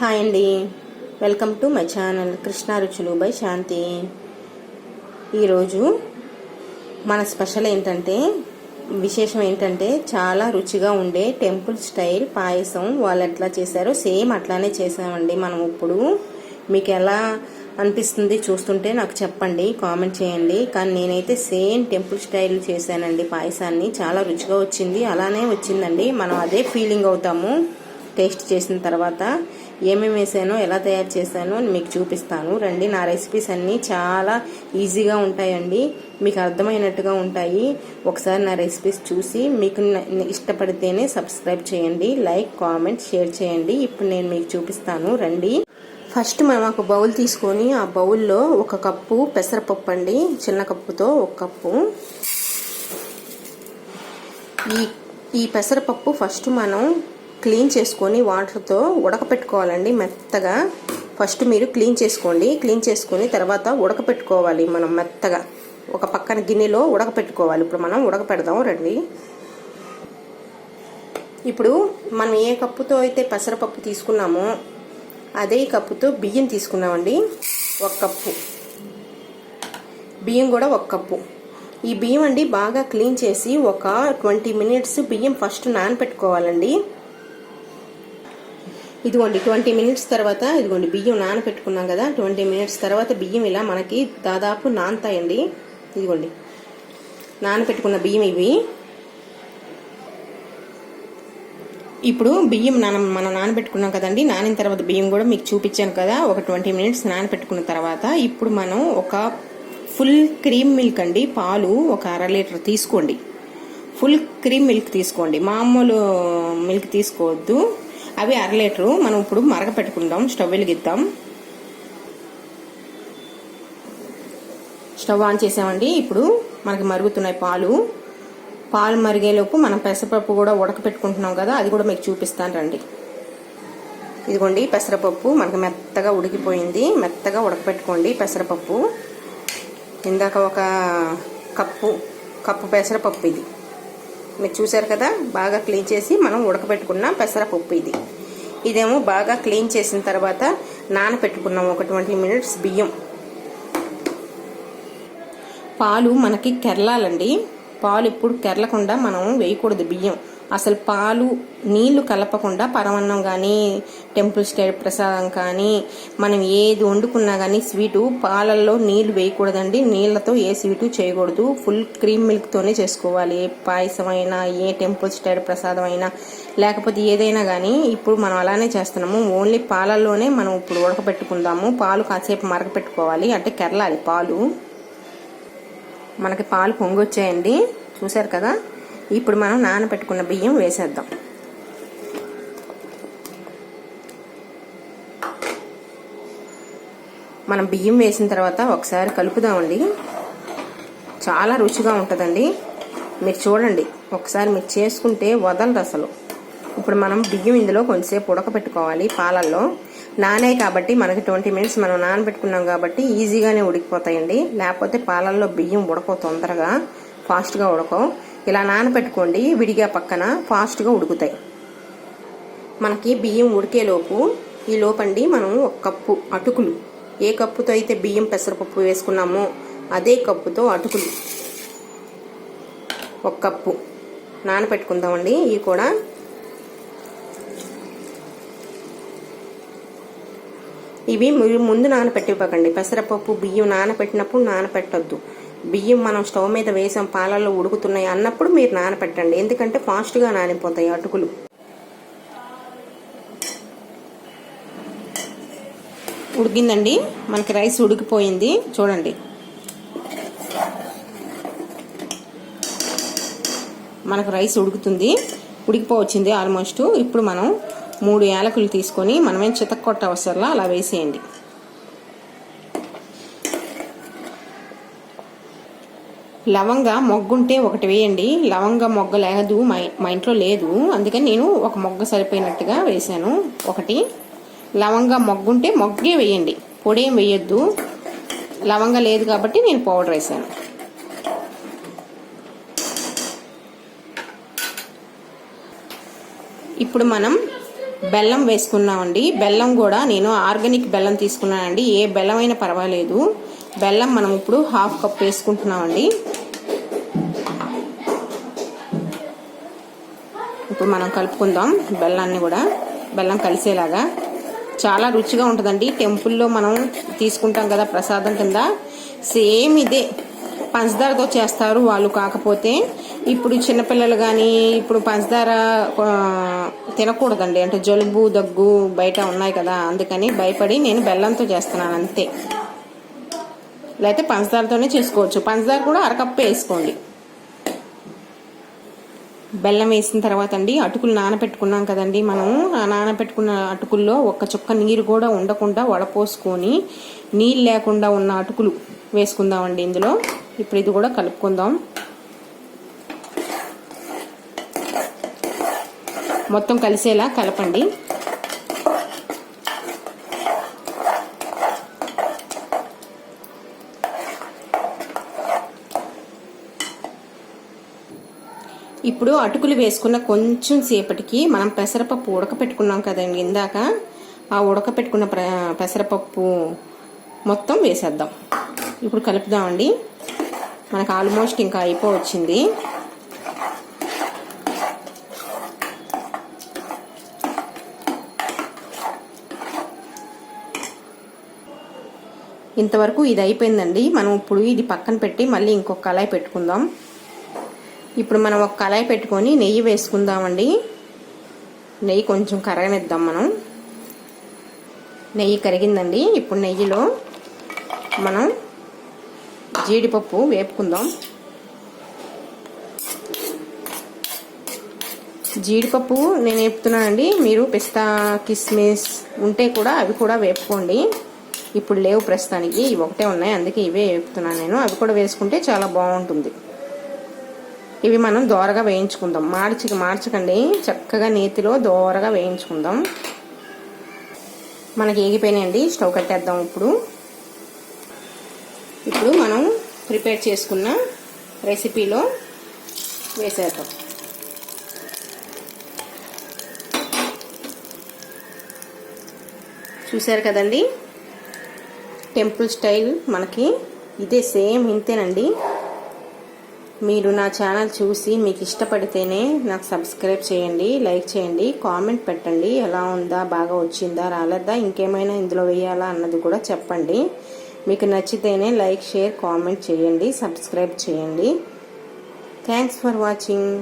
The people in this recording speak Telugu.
హాయ్ అండి. Welcome to my channel Krishna రుచులు బై శాంతి. ఈరోజు మన స్పెషల్ ఏంటంటే విశేషం ఏంటంటే చాలా రుచిగా ఉండే టెంపుల్ స్టైల్ పాయసం వాళ్ళు ఎట్లా చేశారో సేమ్ అట్లానే చేసామండి మనం ఇప్పుడు. మీకు ఎలా అనిపిస్తుంది చూస్తుంటే నాకు చెప్పండి కామెంట్ చేయండి. కానీ నేనైతే సేమ్ టెంపుల్ స్టైల్ చేశానండి పాయసాన్ని. చాలా రుచిగా వచ్చింది అలానే వచ్చిందండి. మనం అదే ఫీలింగ్ అవుతాము టేస్ట్ చేసిన తర్వాత. ఏమేమి వేసానో ఎలా తయారు చేశానో మీకు చూపిస్తాను. రండి నా రెసిపీస్ అన్నీ చాలా ఈజీగా ఉంటాయండి. మీకు అర్థమైనట్టుగా ఉంటాయి. ఒకసారి నా రెసిపీస్ చూసి మీకు ఇష్టపడితేనే సబ్స్క్రైబ్ చేయండి. లైక్ కామెంట్ షేర్ చేయండి. ఇప్పుడు నేను మీకు చూపిస్తాను. రండి. ఫస్ట్ మనం ఒక బౌల్ తీసుకొని ఆ బౌల్లో ఒక కప్పు పెసరపప్పు అండి. చిన్న కప్పుతో ఒక కప్పు. ఈ ఈ పెసరపప్పు ఫస్ట్ మనం క్లీన్ చేసుకొని వాటర్తో ఉడకపెట్టుకోవాలండి మెత్తగా. ఫస్ట్ మీరు క్లీన్ చేసుకోండి. క్లీన్ చేసుకొని తర్వాత ఉడకపెట్టుకోవాలి మనం మెత్తగా. ఒక పక్కన గిన్నెలో ఉడకపెట్టుకోవాలి. ఇప్పుడు మనం ఉడకపెడదాం రండి. ఇప్పుడు మనం ఏ కప్పుతో అయితే పెసరపప్పు తీసుకున్నామో అదే కప్పుతో బియ్యం తీసుకున్నామండి. ఒక కప్పు. బియ్యం కూడా ఒక కప్పు. ఈ బియ్యం అండి బాగా క్లీన్ చేసి ఒక ట్వంటీ మినిట్స్ బియ్యం ఫస్ట్ నానపెట్టుకోవాలండి. ఇదిగోండి ట్వంటీ మినిట్స్ తర్వాత ఇదిగోండి బియ్యం నానపెట్టుకున్నాం కదా ట్వంటీ మినిట్స్ తర్వాత బియ్యం ఇలా మనకి దాదాపు నానతాయండి. ఇదిగోండి నానపెట్టుకున్న బియ్యం ఇవి. ఇప్పుడు బియ్యం నాన మనం నానబెట్టుకున్నాం కదండి నానిన తర్వాత బియ్యం కూడా మీకు చూపించాను కదా ఒక ట్వంటీ మినిట్స్ నానబెట్టుకున్న తర్వాత ఇప్పుడు మనం ఒక ఫుల్ క్రీమ్ మిల్క్ అండి పాలు ఒక అర లీటర్ తీసుకోండి. ఫుల్ క్రీమ్ మిల్క్ తీసుకోండి మామూలు మిల్క్ తీసుకోవద్దు. అవి అర లీటరు. మనం ఇప్పుడు మరగ పెట్టుకుందాం. స్టవ్ వెలిగిద్దాం. స్టవ్ ఆన్ చేసామండి. ఇప్పుడు మనకి మరుగుతున్నాయి పాలు. పాలు మరిగేలోపు మనం పెసరపప్పు కూడా ఉడకపెట్టుకుంటున్నాం కదా అది కూడా మీకు చూపిస్తాను రండి. ఇదిగోండి పెసరపప్పు మనకి మెత్తగా ఉడికిపోయింది. మెత్తగా ఉడకపెట్టుకోండి పెసరపప్పు. ఇందాక ఒక కప్పు కప్పు పెసరపప్పు ఇది. మీరు చూసారు కదా బాగా క్లీన్ చేసి మనం ఉడకబెట్టుకున్న పెసరపప్పు ఇది. ఇదేమో బాగా క్లీన్ చేసిన తర్వాత నానపెట్టుకున్నాం ఒక ట్వంటీ మినిట్స్ బియ్యం. పాలు మనకి కెరలాలండి. పాలు ఇప్పుడు కెరలకుండా మనం వేయకూడదు బియ్యం. అసలు పాలు నీళ్ళు కలపకుండా పరమన్నం కానీ టెంపుల్ స్టైల్ ప్రసాదం కానీ మనం ఏది వండుకున్నా కానీ స్వీటు పాలల్లో నీళ్ళు వేయకూడదండి. నీళ్ళతో ఏ స్వీటు చేయకూడదు. ఫుల్ క్రీమ్ మిల్క్తోనే చేసుకోవాలి. ఏ పాయసం అయినా ఏ టెంపుల్ స్టైల్ ప్రసాదం అయినా లేకపోతే ఏదైనా కానీ ఇప్పుడు మనం అలానే చేస్తున్నాము. ఓన్లీ పాలల్లోనే మనం ఇప్పుడు ఉడకబెట్టుకుందాము. పాలు కాసేపు మరగపెట్టుకోవాలి. అంటే కెరలాలి పాలు. మనకి పాలు పొంగొచ్చాయండి. చూసారు కదా? ఇప్పుడు మనం నానబెట్టుకున్న బియ్యం వేసేద్దాం. మనం బియ్యం వేసిన తర్వాత ఒకసారి కలుపుదామండి. చాలా రుచిగా ఉంటుందండి. మీరు చూడండి ఒకసారి మీరు చేసుకుంటే వదలదు అసలు. ఇప్పుడు మనం బియ్యం ఇందులో కొంచెంసేపు ఉడకబెట్టుకోవాలి పాలల్లో. నానే కాబట్టి మనకి ట్వంటీ మినిట్స్ మనం నానబెట్టుకున్నాం కాబట్టి ఈజీగానే ఉడికిపోతాయండి. లేకపోతే పాలల్లో బియ్యం ఉడకవు తొందరగా ఫాస్ట్గా ఉడకవు. ఇలా నానబెట్టుకోండి విడిగా పక్కన ఫాస్ట్గా ఉడుకుతాయి. మనకి బియ్యం ఉడికేలోపు ఈ లోపండి మనం ఒక కప్పు అటుకులు. ఏ కప్పుతో అయితే బియ్యం పెసరపప్పు వేసుకున్నామో అదే కప్పుతో అటుకులు. ఒక కప్పు. నానబెట్టుకుందామండి ఇవి కూడా. ఇవి ముందు నానపెట్టివ్వకండి పెసరపప్పు బియ్యం నానపెట్టినప్పుడు నానపెట్టద్దు బియ్యం మనం స్టవ్ మీద వేసాం పాలల్లో ఉడుకుతున్నాయి అన్నప్పుడు మీరు నానపెట్టండి. ఎందుకంటే ఫాస్ట్గా నానిపోతాయి అటుకులు. ఉడికిందండి. మనకి రైస్ ఉడికిపోయింది. చూడండి. మనకు రైస్ ఉడుకుతుంది. ఉడికిపోవచ్చింది ఆల్మోస్ట్. ఇప్పుడు మనం మూడు యాలకులు తీసుకొని మనమేం చితక్కొట్ట అవసరంలా అలా వేసేయండి. లవంగ మొగ్గుంటే ఒకటి వేయండి. లవంగ మొగ్గ లేదు మా మా ఇంట్లో లేదు. అందుకని నేను ఒక మొగ్గ సరిపోయినట్టుగా వేసాను ఒకటి లవంగ మొగ్గుంటే మొగ్గే వేయండి. పొడి వేయొద్దు. లవంగ లేదు కాబట్టి నేను పౌడర్ వేసాను ఇప్పుడు మనం బెల్లం వేసుకున్నామండి. బెల్లం కూడా నేను ఆర్గానిక్ బెల్లం తీసుకున్నానండి. ఏ బెల్లం అయినా పర్వాలేదు. బెల్లం మనం ఇప్పుడు హాఫ్ కప్ వేసుకుంటున్నామండి. ఇప్పుడు మనం కలుపుకుందాం బెల్లాన్ని కూడా. బెల్లం కలిసేలాగా. చాలా రుచిగా ఉంటుందండి. టెంపుల్లో మనం తీసుకుంటాం కదా ప్రసాదం కింద. సేమ్ ఇదే. పంచదారతో చేస్తారు వాళ్ళు కాకపోతే. ఇప్పుడు చిన్నపిల్లలు కానీ ఇప్పుడు పంచదార తినకూడదండి. అంటే జలుబు దగ్గు బయట ఉన్నాయి కదా. అందుకని భయపడి నేను బెల్లంతో చేస్తున్నాను అంతే. లేకపోతే పంచదారతోనే చేసుకోవచ్చు. పంచదార కూడా అరకప్పు వేసుకోండి. బెల్లం వేసిన తర్వాత అండి అటుకులు నానబెట్టుకున్నాం కదండి. మనం ఆ నానబెట్టుకున్న అటుకుల్లో ఒక్క చుక్క నీరు కూడా ఉండకుండా వడపోసుకొని నీళ్ళు లేకుండా ఉన్న అటుకులు వేసుకుందామండి ఇందులో. ఇప్పుడు ఇది కూడా కలుపుకుందాం. మొత్తం కలిసేలా కలపండి. ఇప్పుడు అటుకులు వేసుకున్న కొంచెం సేపటికి మనం పెసరపప్పు ఉడకపెట్టుకున్నాం కదండి ఇందాక. ఆ ఉడకపెట్టుకున్న ప్ర పెసరపప్పు మొత్తం వేసేద్దాం. ఇప్పుడు కలుపుదామండి. మనకు ఆల్మోస్ట్ ఇంకా అయిపోవచ్చింది. ఇంతవరకు ఇది అయిపోయిందండి. మనం ఇప్పుడు ఇది పక్కన పెట్టి మళ్ళీ ఇంకొక కళాయి పెట్టుకుందాం. ఇప్పుడు మనం ఒక కళాయి పెట్టుకొని నెయ్యి వేసుకుందామండి. నెయ్యి కొంచెం కరగనిద్దాం మనం. నెయ్యి కరిగిందండి. ఇప్పుడు నెయ్యిలో మనం జీడిపప్పు వేపుకుందాం. జీడిపప్పు నేను వేపుతున్నానండి. మీరు పిస్తా కిస్మిస్ ఉంటే కూడా అవి కూడా వేపుకోండి. ఇప్పుడు లేవు ప్రస్తుతానికి. ఇవి ఒకటే ఉన్నాయి. అందుకే ఇవే వేపుతున్నాను నేను. అవి కూడా వేసుకుంటే చాలా బాగుంటుంది. ఇవి మనం దోరగా వేయించుకుందాం. మార్చి మార్చకండి. చక్కగా నేతిలో దోరగా వేయించుకుందాం. మనకి ఏగిపోయినాయండి. స్టవ్ కట్టేద్దాం ఇప్పుడు. ఇప్పుడు మనం ప్రిపేర్ చేసుకున్న రెసిపీలో వేసేద్దాం. చూశారు కదండి? టెంపుల్ స్టైల్ మనకి ఇదే సేమ్ ఇంతేనండి. మీరు నా ఛానల్ చూసి మీకు ఇష్టపడితేనే నాకు సబ్స్క్రైబ్ చేయండి లైక్ చేయండి కామెంట్ పెట్టండి. ఎలా ఉందా బాగా వచ్చిందా రాలేదా ఇంకేమైనా ఇందులో వేయాలా అన్నది కూడా చెప్పండి. మీకు నచ్చితేనే లైక్ షేర్ కామెంట్ చేయండి సబ్స్క్రైబ్ చేయండి. Thanks for watching